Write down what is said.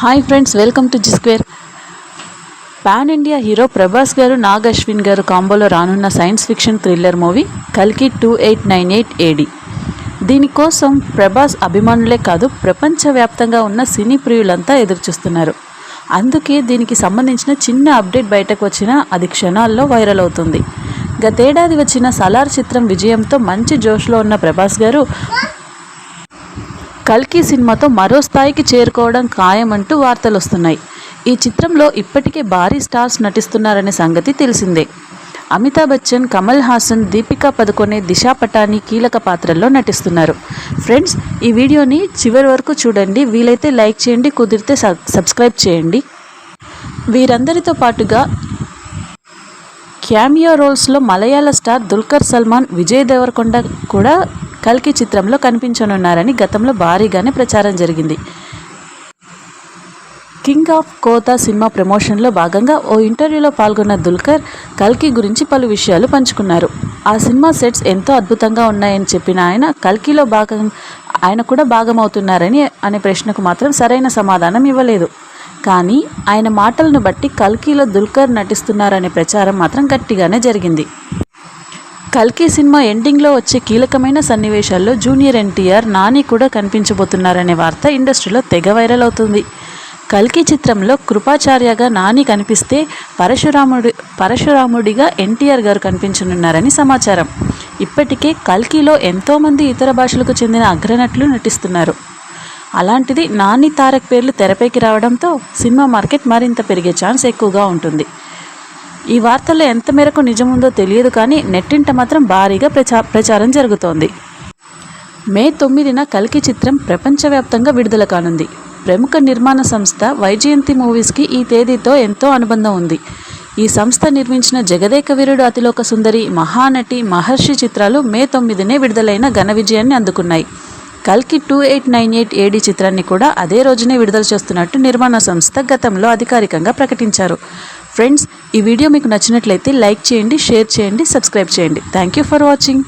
Hi friends welcome to G square pan India hero Prabhas గారు నాగ్ అశ్విన్ గారు కాంబోలో రానున్న సైన్స్ ఫిక్షన్ థ్రిల్లర్ మూవీ కల్కి two eight nine eight AD దీనికోసం ప్రభాస్ అభిమానులే కాదు ప్రపంచవ్యాప్తంగా ఉన్న సినీ ప్రియులంతా ఎదురుచూస్తున్నారు అందుకే దీనికి సంబంధించిన చిన్న అప్డేట్ బయటకు వచ్చినా అది క్షణాల్లో వైరల్ అవుతుంది. గతేడాది వచ్చిన సలార్ చిత్రం విజయంతో మంచి జోష్లో ఉన్న ప్రభాస్ గారు కల్కి సినిమాతో మరో స్థాయికి చేరుకోవడం ఖాయమంటూ వార్తలు వస్తున్నాయి ఈ చిత్రంలో ఇప్పటికే భారీ స్టార్స్ నటిస్తున్నారనే సంగతి తెలిసిందే. అమితాబ్ బచ్చన్ కమల్ హాసన్ దీపికా పదుకొనే దిశా పటాని కీలక పాత్రల్లో నటిస్తున్నారు. ఫ్రెండ్స్ ఈ వీడియోని చివరి వరకు చూడండి. వీలైతే లైక్ చేయండి కుదిరితే సబ్- సబ్స్క్రైబ్ చేయండి. వీరందరితో పాటుగా క్యామియో రోల్స్లో మలయాళ స్టార్ దుల్కర్ సల్మాన్ విజయ్ దేవరకొండ కూడా కల్కి చిత్రంలో కనిపించనున్నారని గతంలో భారీగానే ప్రచారం జరిగింది. కింగ్ ఆఫ్ కోతా సినిమా ప్రమోషన్లో భాగంగా ఓ ఇంటర్వ్యూలో పాల్గొన్న దుల్కర్ కల్కి గురించి పలు విషయాలు పంచుకున్నారు. ఆ సినిమా సెట్స్ ఎంతో అద్భుతంగా ఉన్నాయని చెప్పిన ఆయన కల్కిలో భాగం ఆయన కూడా భాగమవుతున్నారని అనే ప్రశ్నకు మాత్రం సరైన సమాధానం ఇవ్వలేదు. కానీ ఆయన మాటలను బట్టి కల్కిలో దుల్కర్ నటిస్తున్నారనే ప్రచారం మాత్రం గట్టిగానే జరిగింది. కల్కి సినిమా ఎండింగ్లో వచ్చే కీలకమైన సన్నివేశాల్లో జూనియర్ ఎన్టీఆర్ నాని కూడా కనిపించబోతున్నారనే వార్త ఇండస్ట్రీలో తెగ వైరల్ అవుతుంది. కల్కి చిత్రంలో కృపాచార్యగా నాని కనిపిస్తే పరశురాముడి పరశురాముడిగా ఎన్టీఆర్ గారు కనిపించనున్నారని సమాచారం. ఇప్పటికే కల్కిలో ఎంతోమంది ఇతర భాషలకు చెందిన అగ్రనటులు నటిస్తున్నారు. అలాంటిది నాని తారక్ పేర్లు తెరపైకి రావడంతో సినిమా మార్కెట్ మరింత పెరిగే ఛాన్స్ ఎక్కువగా ఉంటుంది. ఈ వార్తల్లో ఎంత మేరకు నిజముందో తెలియదు కానీ నెట్టింట మాత్రం భారీగా ప్రచా ప్రచారం జరుగుతోంది. మే తొమ్మిదిన కల్కి చిత్రం ప్రపంచవ్యాప్తంగా విడుదల కానుంది. ప్రముఖ నిర్మాణ సంస్థ వైజయంతి మూవీస్కి ఈ తేదీతో ఎంతో అనుబంధం ఉంది. ఈ సంస్థ నిర్మించిన జగదేక వీరుడు అతిలోక సుందరి మహానటి మహర్షి చిత్రాలు మే తొమ్మిదినే విడుదలైన ఘన విజయాన్ని అందుకున్నాయి. కల్కి two eight nine eight A D చిత్రాన్ని కూడా అదే రోజునే విడుదల చేస్తున్నట్టు నిర్మాణ సంస్థ గతంలో అధికారికంగా ప్రకటించారు. ఫ్రెండ్స్ ఈ వీడియో మీకు నచ్చినట్లయితే లైక్ చేయండి షేర్ చేయండి సబ్స్క్రైబ్ చేయండి. Thank you for watching